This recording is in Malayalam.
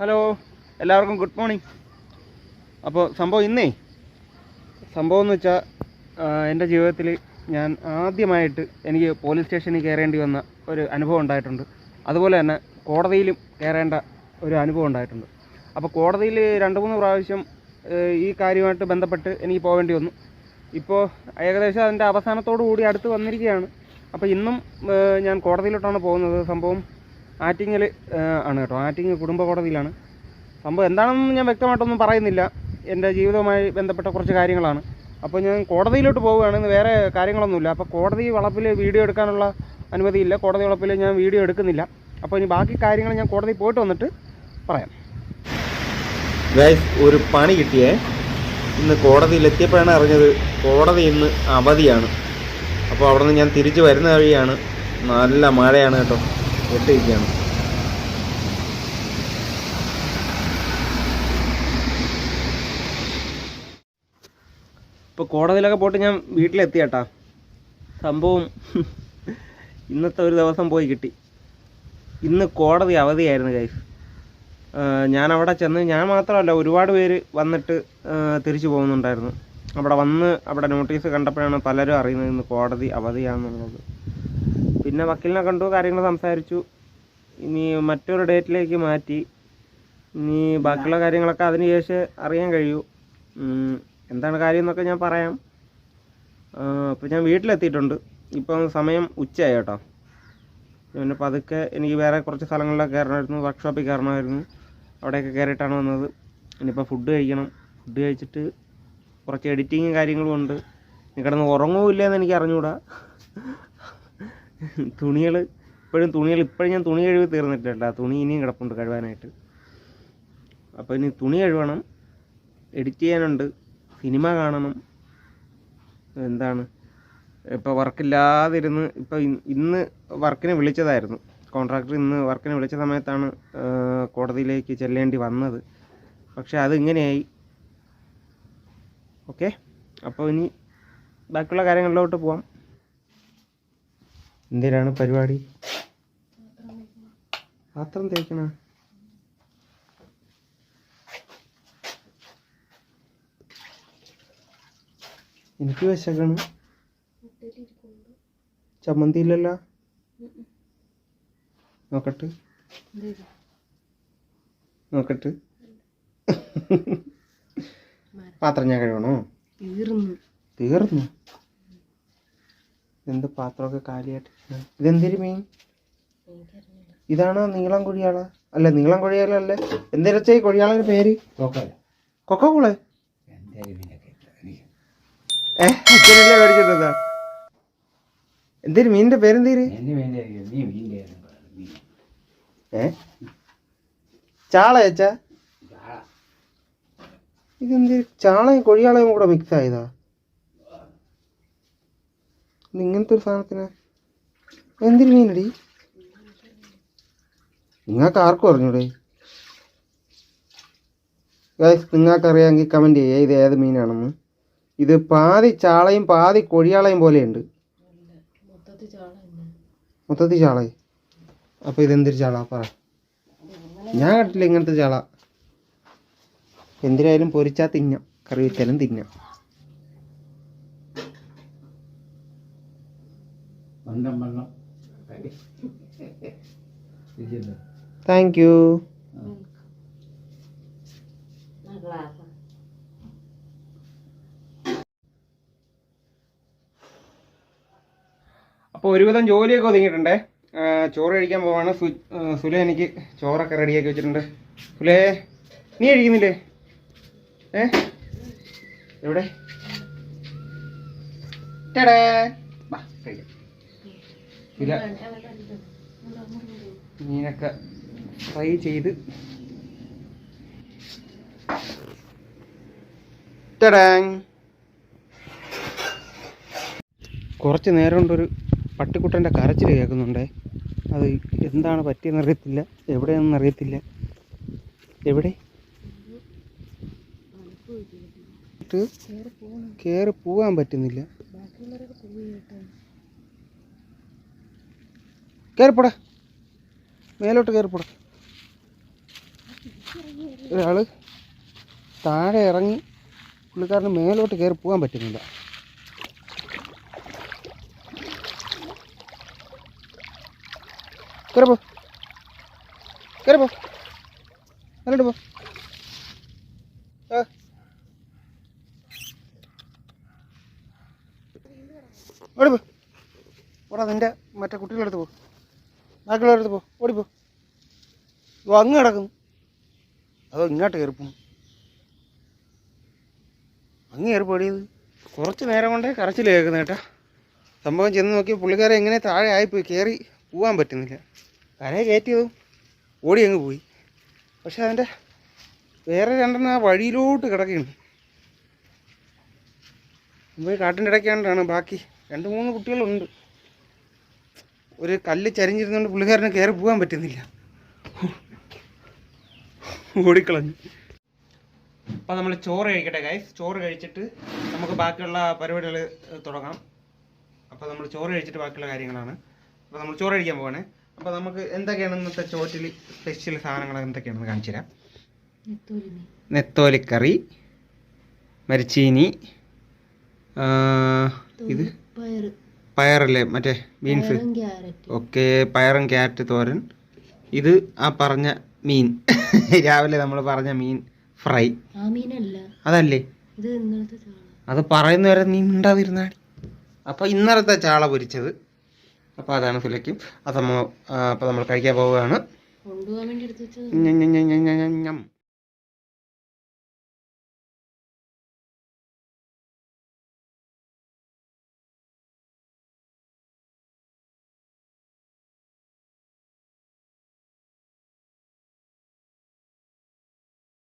ഹലോ എല്ലാവർക്കും ഗുഡ് മോർണിംഗ് അപ്പോൾ സംഭവം ഇന്നേ സംഭവം എന്ന് വെച്ചാൽ എന്റെ ജീവിതത്തിൽ ഞാൻ ആദ്യമായിട്ട് എനിക്ക് പോലീസ് സ്റ്റേഷനിൽ കയറേണ്ടി വന്ന ഒരു അനുഭവം ഉണ്ടായിട്ടുണ്ട്. അതുപോലെ തന്നെ കോടതിയിലും കയറേണ്ട ഒരു അനുഭവം ഉണ്ടായിട്ടുണ്ട്. അപ്പോൾ കോടതിയിൽ രണ്ട് മൂന്ന് പ്രാവശ്യം ഈ കാര്യമായിട്ട് ബന്ധപ്പെട്ട് എനിക്ക് പോകേണ്ടി വന്നു. ഇപ്പോൾ ഏകദേശം അതിന്റെ അവസാനത്തോടു കൂടി അടുത്ത് വന്നിരിക്കുകയാണ്. അപ്പോൾ ഇന്നും ഞാൻ കോടതിയിലോട്ടാണ് പോകുന്നത്. സംഭവം ആറ്റിങ്ങൽ ആണ് കേട്ടോ. ആറ്റിങ്ങൽ കുടുംബ കോടതിയിലാണ്. സംഭവം എന്താണെന്ന് ഞാൻ വ്യക്തമായിട്ടൊന്നും പറയുന്നില്ല. എന്റെ ജീവിതവുമായി ബന്ധപ്പെട്ട കുറച്ച് കാര്യങ്ങളാണ്. അപ്പോൾ ഞാൻ കോടതിയിലോട്ട് പോവുകയാണ്. വേറെ കാര്യങ്ങളൊന്നുമില്ല. അപ്പോൾ കോടതി വളപ്പിൽ വീഡിയോ എടുക്കാനുള്ള അനുമതിയില്ല. കോടതി വളപ്പിൽ ഞാൻ വീഡിയോ എടുക്കുന്നില്ല. അപ്പോൾ ഇനി ബാക്കി കാര്യങ്ങൾ ഞാൻ കോടതി പോയിട്ട് വന്നിട്ട് പറയാം. ഒരു പണി കിട്ടിയേ. ഇന്ന് കോടതിയിൽ എത്തിയപ്പോഴാണ് അറിഞ്ഞത് കോടതി ഇന്ന് അവധിയാണ്. അപ്പോൾ അവിടെ നിന്ന് ഞാൻ തിരിച്ചു വരുന്ന വഴിയാണ്. നല്ല മഴയാണ് കേട്ടോ. എത്തിയിരിക്കുകയാണ് ഇപ്പോൾ കോടതിയിലൊക്കെ പോയിട്ട് ഞാൻ വീട്ടിലെത്തി കേട്ടാ സംഭവം ഇന്നത്തെ ഒരു ദിവസം പോയി കിട്ടി. ഇന്ന് കോടതി അവധിയായിരുന്നു കൈസ് ഞാൻ അവിടെ ചെന്ന് ഞാൻ മാത്രമല്ല ഒരുപാട് പേര് വന്നിട്ട് തിരിച്ചു പോകുന്നുണ്ടായിരുന്നു. അവിടെ വന്ന് അവിടെ നോട്ടീസ് കണ്ടപ്പോഴാണ് പലരും അറിയുന്നത് ഇന്ന് കോടതി അവധിയാണെന്നുള്ളത്. പിന്നെ വക്കീലിനെ കണ്ടു കാര്യങ്ങൾ സംസാരിച്ചു. ഇനി മറ്റൊരു ഡേറ്റിലേക്ക് മാറ്റി. ഇനി ബാക്കിയുള്ള കാര്യങ്ങളൊക്കെ അതിന് ശേഷം അറിയാൻ കഴിയൂ. എന്താണ് കാര്യം എന്നൊക്കെ ഞാൻ പറയാം. അപ്പോൾ ഞാൻ വീട്ടിലെത്തിയിട്ടുണ്ട്. ഇപ്പം സമയം ഉച്ചയായി കേട്ടോ. പിന്നെ പതുക്കെ എനിക്ക് വേറെ കുറച്ച് സ്ഥലങ്ങളിലൊക്കെ കയറണമായിരുന്നു വർക്ക്ഷോപ്പിൽ കയറണമായിരുന്നു. അവിടെയൊക്കെ കയറിയിട്ടാണ് വന്നത്. ഇനിയിപ്പോൾ ഫുഡ് കഴിക്കണം. ഫുഡ് കഴിച്ചിട്ട് കുറച്ച് എഡിറ്റിങ്ങും കാര്യങ്ങളും ഉണ്ട്. കിടന്ന് ഉറങ്ങുമില്ല എന്ന് എനിക്ക് അറിഞ്ഞുകൂടാ. തുണികൾ ഇപ്പോഴും തുണികൾ ഇപ്പോഴും ഞാൻ തുണി കഴുകി തീർന്നിട്ടില്ല തുണി ഇനിയും കിടപ്പുണ്ട് കഴുകാനായിട്ട്. അപ്പോൾ ഇനി തുണി കഴുകണം എഡിറ്റ് ചെയ്യാനുണ്ട് സിനിമ കാണണം എന്താണ്? ഇപ്പോൾ വർക്കില്ലാതിരുന്ന് ഇപ്പോൾ ഇന്ന് വർക്കിനെ വിളിച്ചതായിരുന്നു. കോൺട്രാക്ടർ ഇന്ന് വർക്കിനെ വിളിച്ച സമയത്താണ് കോടതിയിലേക്ക് ചെല്ലേണ്ടി വന്നത്. പക്ഷേ അതിങ്ങനെയായി ഓക്കെ? അപ്പോൾ ഇനി ബാക്കിയുള്ള കാര്യങ്ങളിലോട്ട് പോവാം. എന്തിനാണ് പരിപാടി? പാത്രം തേക്കണ. എനിക്ക് വിശക്കണം ചമ്മന്തി ഇല്ലല്ലോ നോക്കട്ടെ. നോക്കട്ടെ പാത്രം ഞാൻ കഴുകണോ? തീർന്നു. തീർന്നു? എന്ത് പാത്രമൊക്കെ കാലിയായിട്ട് ഇതെന്തൊരു മീൻ? ഇതാണോ നീളം കൊഴിയാള? അല്ല നീളം കൊഴിയാളല്ലേ? എന്തിനച്ചാ ഈ കൊഴിയാളന്റെ പേര്? കൊക്കോളെ അച്ഛനല്ലേ മേടിച്ചിട്ടതാ? എന്തേലും മീനിന്റെ പേരെന്തേര്? ഏ? ചാള. അച്ഛാ ഇതെന്തേര് ചാളയും കൊഴിയാളയും കൂടെ മിക്സ് ആയതാ. ഇങ്ങനത്തെ ഒരു സാധനത്തിന്? എന്തിനു മീനടി? നിങ്ങൾക്ക് ആർക്കും അറിഞ്ഞൂടെ നിങ്ങൾക്കറിയാമെങ്കിൽ കമന്റ് ചെയ്യുക. ഇത് ഏത് മീനാണെന്ന്. ഇത് പാതി ചാളയും പാതി കൊഴിയാളയും പോലെയുണ്ട്. മൊത്തത്തിൽ ചാളയും അപ്പോൾ ഇതെന്തൊരു ചാള? പറ. ഞാൻ കണ്ടില്ല ഇങ്ങനത്തെ ചാള. എന്തിനായാലും പൊരിച്ചാൽ തിന്നാം. കറി വെച്ചാലും തിന്നാം. താങ്ക് യു അപ്പോൾ ഒരുവിധം ജോലിയൊക്കെ ഒതുങ്ങിയിട്ടുണ്ടേ. ചോറ് കഴിക്കാൻ പോവാണ്. സുല സുലേ എനിക്ക് ചോറൊക്കെ റെഡിയാക്കി വെച്ചിട്ടുണ്ട്. സുലേ നീ കഴിക്കുന്നില്ലേ? ഏ? എവിടെ? ടടാ. വാ കഴിക്കാം. സുല മീനൊക്കെ ഫ്രൈ ചെയ്ത്. ടടാങ് കുറച്ച് നേരം കൊണ്ടൊരു പട്ടിക്കുട്ടന്റെ കരച്ചിൽ കേൾക്കുന്നുണ്ടേ. അത് എന്താണ് പറ്റിയെന്ന് അറിയത്തില്ല. എവിടെയാണെന്ന് അറിയത്തില്ല. എവിടെ? കയറി പോകാൻ പറ്റുന്നില്ല. കയറിപ്പോടാ മേലോട്ട് കയറിപ്പോടെ ഒരാൾ താഴെ ഇറങ്ങി പുള്ളിക്കാരന് മേലോട്ട് കയറി പോകാൻ പറ്റുന്നില്ല. കയറിപ്പോ പോ കയറി പോ. ഓടി പോ. നിന്റെ മറ്റേ കുട്ടികളെടുത്ത് പോ. ബാക്കിയുള്ളവരെടുത്ത് പോ ഓടിപ്പോ അങ്ങ് കിടക്കുന്നു. അതോ ഇങ്ങോട്ട് കയറിപ്പോ അങ്ങ് കയറി കുറച്ച് നേരം കൊണ്ടേ കരച്ചിൽ കേൾക്കുന്ന കേട്ടാ. സംഭവം ചെന്ന് നോക്കി പുള്ളിക്കാരെ എങ്ങനെ താഴെ ആയിപ്പോയി. കയറി പോകാൻ പറ്റുന്നില്ല. കരയെ കയറ്റിയതും ഓടി അങ്ങ് പോയി. പക്ഷെ അതിന്റെ വേറെ രണ്ടെണ്ണം ആ വഴിയിലോട്ട് കിടക്കുകയാണ് പോയി കാട്ടിന്റെ ഇടയ്ക്കാണ്ടാണ് ബാക്കി രണ്ട് മൂന്ന് കുട്ടികളുണ്ട്. ഒരു കല്ല് ചരിഞ്ഞിരുന്നുകൊണ്ട് പുള്ളിക്കാരന് കയറി പോകാൻ പറ്റുന്നില്ല. ഓടിക്കളഞ്ഞു. അപ്പോൾ നമ്മൾ ചോറ് കഴിക്കട്ടെ ഗൈസ് ചോറ് കഴിച്ചിട്ട് നമുക്ക് ബാക്കിയുള്ള പരിപാടികൾ തുടങ്ങാം. അപ്പോൾ നമ്മൾ ചോറ് കഴിച്ചിട്ട് ബാക്കിയുള്ള കാര്യങ്ങളാണ്. അപ്പോൾ നമ്മൾ ചോറ് കഴിക്കാൻ പോവാണ്. അപ്പോൾ നമുക്ക് എന്തൊക്കെയാണ് ഇന്നത്തെ ചോറ്റിൽ സ്പെഷ്യൽ സാധനങ്ങൾ എന്തൊക്കെയാണെന്ന് കാണിച്ചു തരാം. നെത്തോലിക്കറി മരിച്ചീനി ആ, ഇത്? പയറല്ലേ മറ്റേ ബീൻസ് പയറും ഓക്കെ പയറും ക്യാരറ്റ് തോരൻ. ഇത് ആ പറഞ്ഞ മീൻ. രാവിലെ നമ്മൾ പറഞ്ഞ മീൻ ഫ്രൈ. അതല്ലേ? ഇത് പറയുന്ന വരെ അത് പറയുന്നവരെ നീ മിണ്ടാതിരുന്നാടി. അപ്പോൾ ഇന്നലത്തെ ചാള പൊരിച്ചത്. അപ്പോൾ അതാണ് സുലയ്ക്കും അത് നമ്മൾ അപ്പോൾ നമ്മൾ കഴിക്കാൻ പോവുകയാണ്. കൊണ്ടുപോകാൻ വേണ്ടി എടുത്ത് വെച്ചത്.